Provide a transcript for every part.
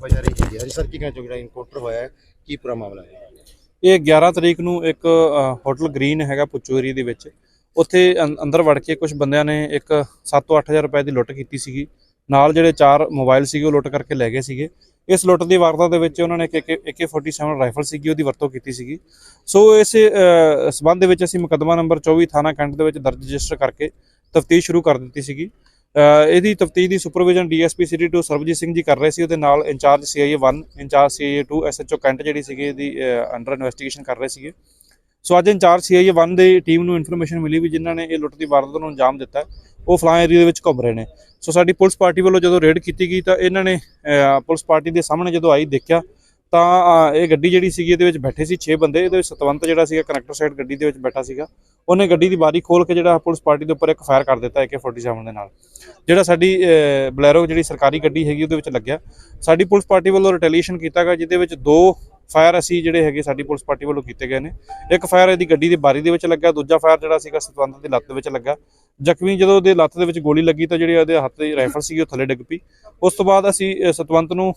ਵਜ੍ਹਾ ਰਹੀ ਹੈਗੀ ਸਰ ਕੀ ਕਹਿਣਾ ਜਿਹੜਾ ਇਨਕਾਊਂਟਰ ਹੋਇਆ ਹੈ ਕੀ ਪੂਰਾ ਮਾਮਲਾ ਹੈ? ਇਹ 11 ਤਰੀਕ ਨੂੰ ਇੱਕ ਹੋਟਲ ਗ੍ਰੀਨ ਹੈਗਾ ਪੁੱਚੋ ਏਰੀਏ ਦੇ ਵਿੱਚ। ਉੱਥੇ ਅੰ- ਅੰਦਰ ਵੜ ਕੇ ਕੁਝ ਬੰਦਿਆਂ ਨੇ ਇੱਕ 7 ਤੋਂ 8000 ਰੁਪਏ ਦੀ ਲੁੱਟ ਕੀਤੀ ਸੀਗੀ। ਨਾਲ ਜਿਹੜੇ ਚਾਰ ਮੋਬਾਈਲ ਸੀਗੇ ਉਹ ਲੁੱਟ ਕਰਕੇ ਲੈ ਗਏ ਸੀਗੇ। ਇਸ ਲੁੱਟ ਦੀ ਵਾਰਦਾਤ ਦੇ ਵਿੱਚ ਉਹਨਾਂ ਨੇ ਇੱਕ AK47 ਰਾਈਫਲ ਸੀਗੀ ਉਹਦੀ ਵਰਤੋਂ ਕੀਤੀ ਸੀਗੀ। ਸੋ ਇਸ ਅ, ਸਬੰਧ ਦੇ ਵਿੱਚ ਅਸੀਂ ਮੁਕੱਦਮਾ ਨੰਬਰ 24 ਥਾਣਾ ਕੈਂਟ ਦੇ ਵਿੱਚ ਦਰਜ ਰਜਿਸਟਰ ਕਰਕੇ ਤਫਤੀਸ਼ ਸ਼ੁਰੂ ਕਰ ਦਿੱਤੀ ਸੀਗੀ। ਇਹਦੀ ਤਫਤੀਸ਼ ਦੀ supervision DSP city 2 Sarabjit Singh ji ਕਰ ਰਹੇ ਸੀ। ਉਹਦੇ ਨਾਲ incharge CIA 1 incharge CIA 2 SHO cantt ਜਿਹੜੀ ਸੀਗੀ ਇਹਦੀ ਅੰਡਰ ਇਨਵੈਸਟੀਗੇਸ਼ਨ ਕਰ ਰਹੇ ਸੀਗੇ। ਸੋ ਅੱਜ ਇੰਚਾਰਜ ਸੀਆਈਏ 1 ਦੀ ਟੀਮ ਨੂੰ ਇਨਫੋਰਮੇਸ਼ਨ ਮਿਲੀ ਵੀ ਜਿਨ੍ਹਾਂ ਨੇ ਇਹ ਲੁੱਟ ਦੀ ਵਾਰਦਾਤ ਨੂੰ ਅੰਜਾਮ ਦਿੱਤਾ, ਉਹ ਫਲਾਂ ਏਰੀਆ ਦੇ ਵਿੱਚ ਘੁੰਮ ਰਹੇ ਨੇ। ਸੋ ਸਾਡੀ ਪੁਲਿਸ ਪਾਰਟੀ ਵੱਲੋਂ ਜਦੋਂ ਰੇਡ ਕੀਤੀ ਗਈ ਤਾਂ ਇਹਨਾਂ ਨੇ ਪੁਲਿਸ ਪਾਰਟੀ ਦੇ ਸਾਹਮਣੇ ਜਦੋਂ ਆਈ, ਦੇਖਿਆ ਤਾਂ ਇਹ ਗੱਡੀ ਜਿਹੜੀ ਸੀਗੀ ਇਹਦੇ ਵਿੱਚ ਬੈਠੇ ਸੀ 6 ਬੰਦੇ, ਇਹਦੇ ਵਿੱਚ ਸਤਵੰਤ ਜਿਹੜਾ ਸੀਗਾ ਕਨੈਕਟਰ ਸਾਈਡ ਗੱਡੀ ਦੇ ਵਿੱਚ ਬੈਠਾ ਸੀਗਾ। ਉਹਨੇ ਗੱਡੀ ਦੀ ਬਾਰੀ ਖੋਲ ਕੇ ਜਿਹੜਾ ਪੁਲਿਸ ਪਾਰਟੀ ਦੇ ਉੱਪਰ ਇੱਕ ਫਾਇਰ ਕਰ ਦਿੱਤਾ AK47 ਦੇ ਨਾਲ। ਜਿਹੜਾ ਸਾਡੀ ਬਲੈਰੋ ਜਿਹੜੀ ਸਰਕਾਰੀ ਗੱਡੀ ਹੈਗੀ ਉਹਦੇ ਵਿੱਚ ਲੱਗਿਆ। ਸਾਡੀ ਪੁਲਿਸ ਪਾਰਟੀ ਵੱਲੋਂ ਰਿਟੈਲੀਏਸ਼ਨ ਕੀਤਾ ਗਿਆ, ਜਿਹਦੇ ਵਿੱਚ ਦੋ ਫਾਇਰ ਅਸੀਂ ਜਿਹੜੇ ਹੈਗੇ ਸਾਡੀ ਪੁਲਿਸ ਪਾਰਟੀ ਵੱਲੋਂ ਕੀਤੇ ਗਏ ਨੇ। ਇੱਕ ਫਾਇਰ ਇਹਦੀ ਗੱਡੀ ਦੀ ਬਾਰੀ ਦੇ ਵਿੱਚ ਲੱਗਾ ਦੂਜਾ ਫਾਇਰ ਜਿਹੜਾ ਸੀਗਾ ਸਤਵੰਤ ਦੀ ਲੱਤ ਦੇ ਵਿੱਚ ਲੱਗਾ ਜ਼ਖਮੀ ਜਦੋਂ ਉਹਦੇ ਲੱਤ ਦੇ ਵਿੱਚ ਗੋਲੀ ਲੱਗੀ ਤਾਂ ਜਿਹੜੀ ਉਹਦੇ ਹੱਥ ਦੀ ਰਾਈਫਲ ਸੀਗੀ ਉਹ ਥੱਲੇ ਡਿੱਗ ਪਈ। ਉਸ ਤੋਂ ਬਾਅਦ ਅਸੀਂ ਸਤਵੰਤ ਨੂੰ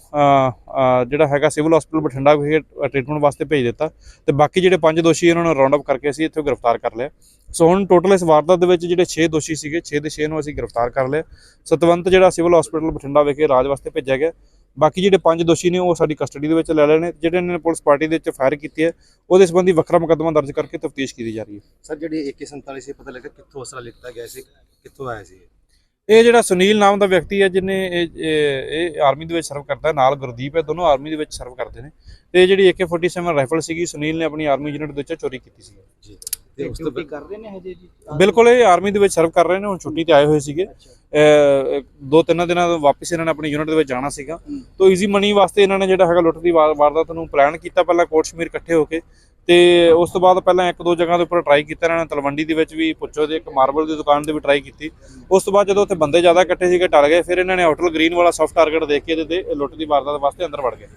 ਜਿਹੜਾ ਹੈਗਾ ਸਿਵਲ ਹਸਪੀਟਲ ਬਠਿੰਡਾ ਵਿਖੇ ਟ੍ਰੀਟਮੈਂਟ ਵਾਸਤੇ ਭੇਜ ਦਿੱਤਾ ਤੇ ਬਾਕੀ ਜਿਹੜੇ ਪੰਜ ਦੋਸ਼ੀ ਇਹਨਾਂ ਨੂੰ ਰਾਉਂਡ ਅਪ ਕਰਕੇ ਅਸੀਂ ਇੱਥੋਂ ਗ੍ਰਿਫਤਾਰ ਕਰ ਲਿਆ। ਸੋ ਹੁਣ ਟੋਟਲ ਇਸ ਵਾਰਦਾਤ ਦੇ ਵਿੱਚ ਜਿਹੜੇ 6 ਦੋਸ਼ੀ ਸੀਗੇ 6 ਦੇ 6 ਨੂੰ ਅਸੀਂ ਗ੍ਰਿਫਤਾਰ ਕਰ ਲਿਆ। ਸਤਵੰਤ ਜਿਹੜਾ ਸਿਵਲ ਹਸਪੀਟਲ ਬਠਿੰਡਾ ਵਿਖੇ ਰਾਜ ਵਾਸਤੇ ਭੇਜਿਆ ਗਿਆ। ਬਾਕੀ ਜਿਹੜੇ ਪੰਜ ਦੋਸ਼ੀ ਨੇ ਉਹ ਸਾਡੀ ਕਸਟਡੀ ਦੇ ਵਿੱਚ ਲੈ ਲਏ ਨੇ ਜਿਹੜੇ ਇਹਨਾਂ ਨੇ ਪੁਲਿਸ ਪਾਰਟੀ ਦੇ ਵਿੱਚ ਫਾਇਰ ਕੀਤੀ ਹੈ ਉਹਦੇ ਸੰਬੰਧੀ ਵੱਖਰਾ ਮੁਕੱਦਮਾ ਦਰਜ ਕਰਕੇ ਤਫਤੀਸ਼ ਕੀਤੀ ਜਾ ਰਹੀ ਹੈ। ਸਰ ਜਿਹੜੀ AK47 ਸੀ ਪਤਾ ਲੱਗਾ ਕਿੱਥੋਂ ਅਸਲਾ ਲਿੱਤਾ ਗਿਆ ਸੀ ਕਿੱਥੋਂ ਆਇਆ ਸੀ ਇਹ? ਜਿਹੜਾ ਸੁਨੀਲ ਨਾਮ ਦਾ ਵਿਅਕਤੀ ਹੈ ਜਿਹਨੇ ਇਹ ਇਹ- ਆਰਮੀ ਦੇ ਵਿੱਚ ਸਰਵ ਕਰਦਾ ਨਾਲ ਗੁਰਦੀਪ ਹੈ ਦੋਨੋਂ ਆਰਮੀ ਦੇ ਵਿੱਚ ਸਰਵ ਕਰਦੇ ਨੇ। ਤੇ ਜਿਹੜੀ AK47 ਰਾਈਫਲ ਸੀਗੀ ਸੁਨੀਲ ਨੇ ਆਪਣੀ ਆਰਮੀ ਯੂਨਿਟ ਦੇ ਵਿੱਚ ਚੋਰੀ ਕੀਤੀ ਸੀ। ਜੀ। ਤੇ ਉਸ ਤੋਂ ਬਾਅਦ ਕਰ ਰਹੇ ਨੇ ਹਜੇ ਜੀ? ਬਿਲਕੁਲ ਇਹ ਆਰਮੀ ਦੇ ਵਿੱਚ ਸਰਵ ਕਰ ਰਹੇ ਨੇ ਹੁਣ ਛੁੱਟੀ ਤੇ ਆਏ ਹੋਏ ਸੀਗੇ। ਦੋ ਤਿੰਨ ਦਿਨਾਂ ਤੋਂ ਵਾਪਸ ਇਹਨਾਂ ਨੇ ਆਪਣੀ ਯੂਨਿਟ ਦੇ ਵਿੱਚ ਜਾਣਾ ਸੀਗਾ। ਹੂੰ। ਤੋਂ ਈਜ਼ੀ ਮਨੀ ਵਾਸਤੇ ਇਹਨਾਂ ਨੇ ਜਿਹੜਾ ਹੈਗਾ ਲੁੱਟ ਦੀ ਵਾਰ- ਵਾਰਦਾਤ ਨੂੰ ਪਲਾਨ ਕੀਤਾ ਪਹਿਲਾਂ ਕੋਟ ਸ਼ਮੀਰ ਇਕੱਠੇ ਹੋ ਕੇ। ਤੇ ਉਸ ਤੋਂ ਬਾਅਦ ਪਹਿਲਾਂ ਇੱਕ ਦੋ ਜਗ੍ਹਾ ਦੇ ਉੱਪਰ ਟਰਾਈ ਕੀਤਾ ਇਹਨਾਂ ਨੇ ਤਲਵੰਡੀ ਦੇ ਵਿੱਚ ਵੀ ਪੁੱਛੋ ਦੇ ਇੱਕ ਮਾਰਬਲ ਦੀ ਦੁਕਾਨ ਤੇ ਵੀ ਟਰਾਈ ਕੀਤੀ। ਉਸ ਤੋਂ ਬਾਅਦ ਜਦੋਂ ਉੱਥੇ ਬੰਦੇ ਜ਼ਿਆਦਾ ਇਕੱਠੇ ਸੀਗੇ ਟਲ ਗਏ ਫਿਰ ਇਹਨਾਂ ਨੇ ਹੋਟਲ ਗ੍ਰੀਨ ਵਾਲਾ ਸੌਫਟ ਟਾਰਗੇਟ ਦੇਖ ਕੇ ਤੇ ਲੁੱਟ ਦੀ ਵਾਰਦਾਤ ਵਾਸਤੇ ਅੰਦਰ ਵੜ ਗਏ।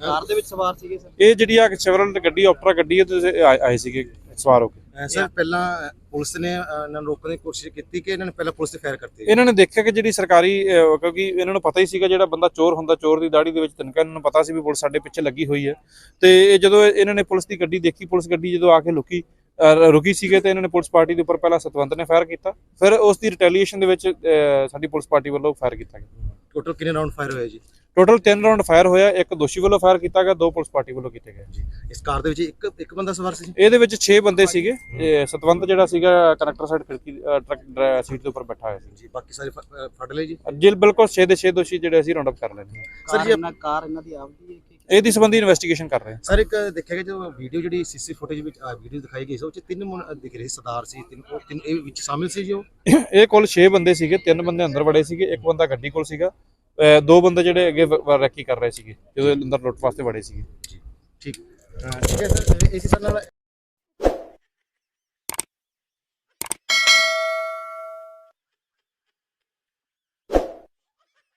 ਕਾਰ ਦੇ ਵਿੱਚ ਸਵਾਰ ਸੀਗੇ ਸਰ? ਇਹ ਜਿਹੜੀ ਆ ਚਵਰਲ ਗੱਡੀ ਆਪਟਰਾ ਗੱਡੀ ਉਹਦੇ ਤੇ ਆਏ ਸੀਗੇ ਸਵਾਰ ਹੋ ਕੇ। ਸਰ ਪਹਿਲਾਂ ਪੁਲਿਸ ਨੇ ਇਹਨਾਂ ਨੂੰ ਰੋਕਣ ਦੀ ਕੋਸ਼ਿਸ਼ ਕੀਤੀ ਕਿ ਇਹਨਾਂ ਨੇ ਪਹਿਲਾਂ ਪੁਲਿਸ ਤੇ ਫਾਇਰ ਕਰਤੀ ਇਹਨਾਂ ਨੇ ਦੇਖਿਆ ਕਿ ਜਿਹੜੀ ਸਰਕਾਰੀ ਕਿਉਂਕਿ ਇਹਨਾਂ ਨੂੰ ਪਤਾ ਹੀ ਸੀਗਾ ਜਿਹੜਾ ਬੰਦਾ ਚੋਰ ਹੁੰਦਾ ਚੋਰ ਦੀ ਦਾੜੀ ਦੇ ਵਿੱਚ ਤਿਨਕਾ ਇਹਨਾਂ ਨੂੰ ਪਤਾ ਸੀ ਵੀ ਪੁਲਿਸ ਸਾਡੇ ਪਿੱਛੇ ਲੱਗੀ ਹੋਈ ਹੈ। ਤੇ ਇਹ ਜਦੋਂ ਇਹਨਾਂ ਨੇ ਪੁਲਿਸ ਦੀ ਗੱਡੀ ਦੇਖੀ ਪੁਲਿਸ ਗੱਡੀ ਜਦੋਂ ਆ ਕੇ ਲੁਕੀ ਰੁਕੀ ਸੀਗੇ ਤੇ ਇਹਨਾਂ ਨੇ ਪੁਲਿਸ ਪਾਰਟੀ ਦੇ ਉੱਪਰ ਪਹਿਲਾਂ ਸਤਵੰਤ ਨੇ ਫਾਇਰ ਕੀਤਾ। ਫਿਰ ਉਸ ਦੀ ਰਿਟੈਲੀਏਸ਼ਨ ਦੇ ਵਿੱਚ ਸਾਡੀ ਪੁਲਿਸ ਪਾਰਟੀ ਵੱਲੋਂ ਫਾਇਰ ਕੀਤਾ ਗਿਆ। ਟੋਟਲ ਕਿੰਨੇ ਰਾਉਂਡ ਫਾਇਰ ਹੋਏ ਜੀ? ਟੋਟਲ 3 ਰਾਉਂਡ ਫਾਇਰ ਹੋਇਆ ਇੱਕ ਦੋਸ਼ੀ ਵੱਲੋਂ ਫਾਇਰ ਕੀਤਾ ਗਿਆ ਦੋ ਪੁਲਿਸ ਪਾਰਟੀ ਵੱਲੋਂ ਕੀਤੇ ਗਏ। ਇਸ ਕਾਰ ਦੇ ਵਿੱਚ ਇੱਕ ਇੱਕ ਬੰਦਾ ਸਵਾਰ ਸੀ ਇਹਦੇ ਵਿੱਚ 6 ਬੰਦੇ ਸੀਗੇ। ਇਹ ਸਤਵੰਤ ਜਿਹੜਾ ਸੀਗਾ ਕਨੈਕਟਰ ਸਾਈਡ ਖਿੜਕੀ ਟਰੱਕ ਸੀਟ ਦੇ ਉੱਪਰ ਬੈਠਾ ਹੋਇਆ ਸੀ। ਜੀ ਬਾਕੀ ਸਾਰੇ ਫੜ ਲਏ ਜੀ? ਜਿਲ ਬਿਲਕੁਲ 6 ਦੇ 6 ਦੋਸ਼ੀ ਜਿਹੜੇ ਅਸੀਂ ਰਾਉਂਡ ਅਪ ਕਰ ਲੈਣੇ ਸਰ ਸਰ ਜੀ ਇਹਨਾਂ ਕਾਰ ਇਹਨਾਂ ਦੀ ਆਪਦੀ ਹੈ ਇਹਦੀ ਸੰਬੰਧੀ ਇਨਵੈਸਟੀਗੇਸ਼ਨ ਕਰ ਰਹੇ ਹਾਂ। ਸਰ ਇੱਕ ਦੇਖਿਆ ਗਿਆ ਜੋ ਵੀਡੀਓ ਜਿਹੜੀ ਸੀਸੀ ਫੁਟੇਜ ਵਿੱਚ ਵੀਡੀਓ ਦਿਖਾਈ ਗਈ ਸੀ ਉਹ ਚ ਤਿੰਨ ਦਿਖ ਰਹੇ ਸਰਦਾਰ ਸੀ ਤਿੰਨ ਉਹ ਤਿੰਨ ਇਹ ਵਿੱਚ ਸ਼ਾਮਿਲ ਸੀ ਜੋ ਇਹ ਕੁੱਲ 6 ਬੰਦੇ ਸੀਗੇ ਤਿੰਨ ਬੰਦੇ ਅੰਦਰ ਵੜੇ ਸੀਗੇ ਇੱਕ ਬੰਦਾ ਗੱਡੀ ਕੋਲ ਸੀਗਾ ਦੋ ਬੰਦੇ ਜਿਹੜੇ ਅੱਗੇ ਰੈਕੀ ਕਰ ਰਹੇ ਸੀਗੇ, ਜਦੋਂ ਅੰਦਰ ਲੁੱਟ ਵਾਸਤੇ ਵੜੇ ਸੀਗੇ। ਠੀਕ। ਠੀਕ ਹੈ ਸਰ, ਇਸੇ ਸਰ ਨਾਲ